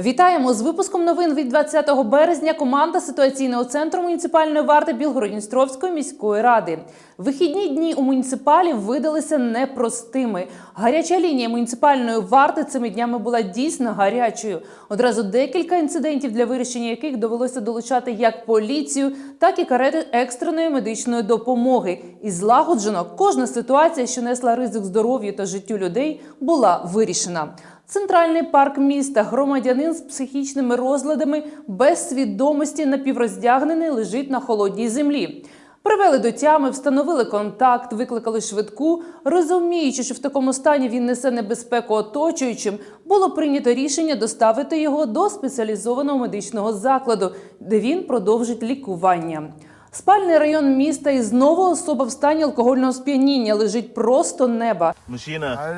Вітаємо з випуском новин від 20 березня. Команда ситуаційного центру муніципальної варти Білгородністровської міської ради. Вихідні дні у муніципалів видалися непростими. Гаряча лінія муніципальної варти цими днями була дійсно гарячою. Одразу декілька інцидентів, для вирішення яких довелося долучати як поліцію, так і карети екстреної медичної допомоги. І злагоджено кожна ситуація, що несла ризик здоров'ю та життю людей, була вирішена. Центральний парк міста, громадянин з психічними розладами, без свідомості напівроздягнений, лежить на холодній землі. Привели до тями, встановили контакт, викликали швидку. Розуміючи, що в такому стані він несе небезпеку оточуючим, було прийнято рішення доставити його до спеціалізованого медичного закладу, де він продовжить лікування. Спальний район міста і знову особа в стані алкогольного сп'яніння лежить просто неба. Мужчина,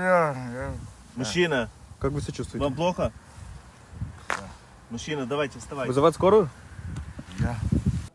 мужчина, как вы себя чувствуете? вам плохо? Мужчина, давайте вставайте. Вызывать скорую?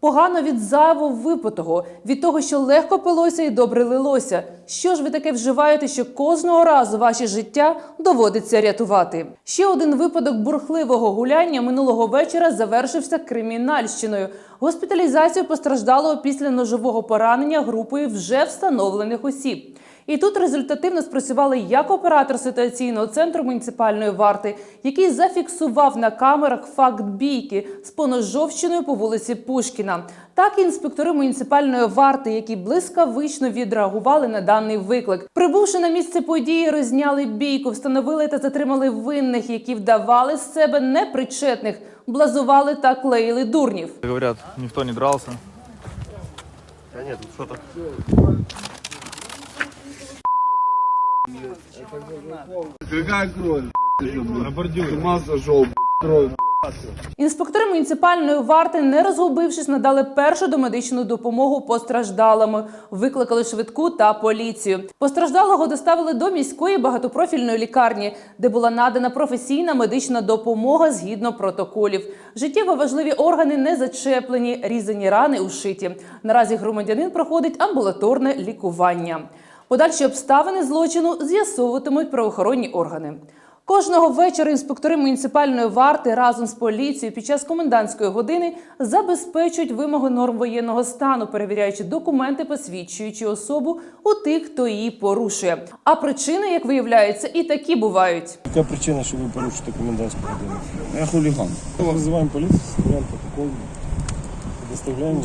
Погано від зайву випитого, від того, що легко пилося і добре лилося. Що ж ви таке вживаєте, що кожного разу ваше життя доводиться рятувати? Ще один випадок бурхливого гуляння минулого вечора завершився кримінальщиною. Госпіталізацію постраждалого після ножового поранення групою вже встановлених осіб. І тут результативно спрацювали як оператор ситуаційного центру муніципальної варти, який зафіксував на камерах факт бійки з поножовщиною по вулиці Пушкіна, так і інспектори муніципальної варти, які блискавично відреагували на даний виклик. Прибувши на місце події, розняли бійку, встановили та затримали винних, які вдавали з себе непричетних, блазували та клеїли дурнів. Говорят, никто не дрался. Какая кровь? На бордюре. С ума сошел, кровь. Інспектори муніципальної варти, не розгубившись, надали першу домедичну допомогу постраждалому, викликали швидку та поліцію. Постраждалого доставили до міської багатопрофільної лікарні, де була надана професійна медична допомога згідно протоколів. Життєво важливі органи не зачеплені, різані рани ушиті. Наразі громадянин проходить амбулаторне лікування. Подальші обставини злочину з'ясовуватимуть правоохоронні органи. Кожного вечора інспектори муніципальної варти разом з поліцією під час комендантської години забезпечують вимоги норм воєнного стану, перевіряючи документи, посвідчуючи особу у тих, хто її порушує. А причини, як виявляється, і такі бувають. Яка причина, що ви порушите комендантську годину? Я хуліган. Визиваємо поліцію, протокол, доставляємо.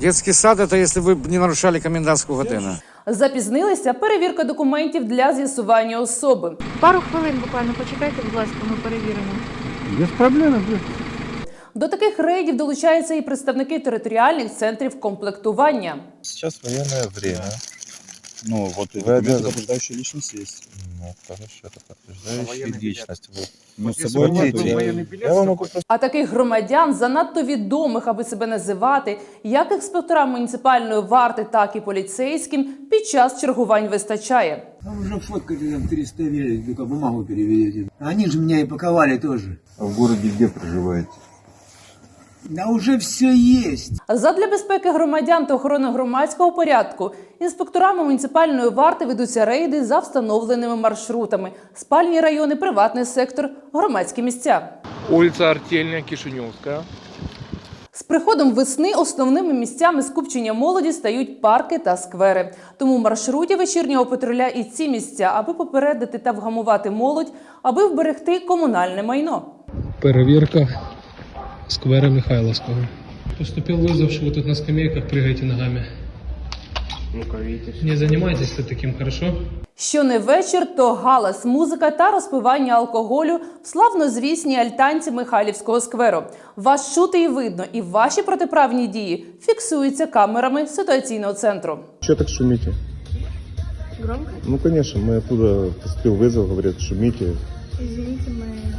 Детский сад это если вы не нарушали комендантську годину. Запізнилися перевірка документів для з'ясування особи. Пару хвилин буквально почекайте, будь ласка, ми перевіримо. До таких рейдів долучаються і представники територіальних центрів комплектування. Сейчас военное время. Ну, вот и Вы документы- сопровождающая личность есть. Ну, хорошо, это подтверждающая личность. Вы, ну, с если собой бы нет, нет. то я- военный билет Я вам с могу просто А таких громадян занадто відомих, аби себе називати, як інспекторам муніципальної варти, так і поліцейським під час чергувань вистачає. Там уже фоткали там 300 верить, только бумагу переведите. Они же меня и паковали тоже. А в городе где проживаете? Да уже все есть. Задля безпеки громадян та охорони громадського порядку інспекторами муніципальної варти ведуться рейди за встановленими маршрутами: спальні райони, приватний сектор, громадські місця. Улица Артельная, Кишиневская. З приходом весни основними місцями скупчення молоді стають парки та сквери. Тому маршруті вечірнього патруля і ці місця, аби попередити та вгамувати молодь, аби вберегти комунальне майно. Перевірка сквера Михайловского. Поступил вызов, что вы тут на скамейках прыгаете ногами. Ну-ка, Не занимайтесь ты таким, хорошо? Що не вечір, то галас, музика та розпивання алкоголю в славнозвісній альтанці Михайлівського скверу. Вас чути і видно, і ваші протиправні дії фіксуються камерами ситуаційного центру. Что так шумите? Громко? Ну, конечно, мы оттуда поступил вызов, говорят, шумите. Извините, мы не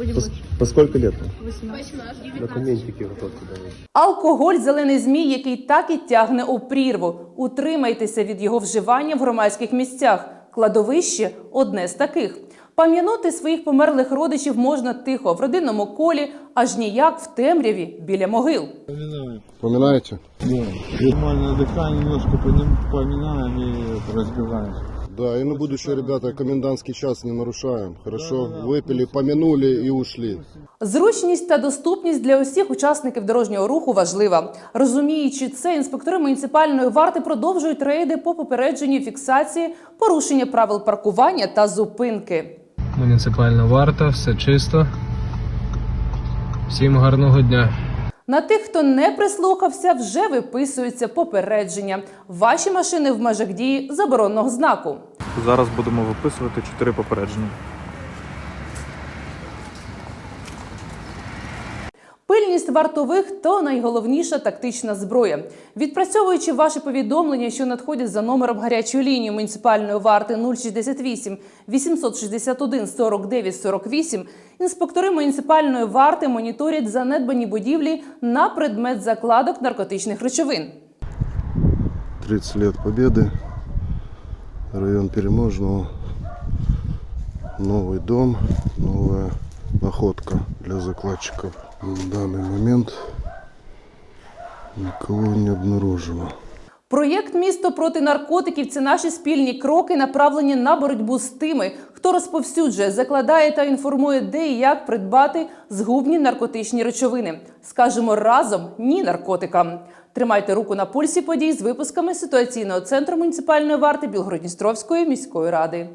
будем По, по сколько лет? 18. Документики готовьте давай. Алкоголь зелений змій, який так і тягне у прірву. Утримайтеся від його вживання в громадських місцях. Кладовище одне з таких. Пам'янути своїх померлих родичів можна тихо в родинному колі, аж ніяк в темряві біля могил. Поминаете? Нормальное дыхание, немножко поним- поминаем и разбегаемся. Да, и на будущее, ребята, комендантский час не нарушаем. Хорошо? Выпили, помянули и ушли. Зручність та доступність для усіх учасників дорожнього руху важлива. Розуміючи це, інспектори муніципальної варти продовжують рейди по попередженню фіксації порушення правил паркування та зупинки. Муніципальна варта, все чисто. Всім гарного дня. На тих, хто не прислухався, вже виписується попередження. Ваші машини в межах дії заборонного знаку. Зараз будемо виписувати чотири попередження. Пильність вартових то найголовніша тактична зброя. Відпрацьовуючи ваші повідомлення, що надходять за номером гарячої лінії муніципальної варти 068 861 49 48, інспектори муніципальної варти моніторять занедбані будівлі на предмет закладок наркотичних речовин. 30 лет победы. Район Переможного. Новый дом, новая находка для закладчиков. В данный момент никого не обнаружено. Проєкт Місто проти наркотиків це наші спільні кроки, направлені на боротьбу з тими, хто розповсюджує, закладає та інформує, де і як придбати згубні наркотичні речовини. Скажемо разом ні наркотикам. Тримайте руку на пульсі подій з випусками ситуаційного центру муніципальної варти Білгородністровської міської ради.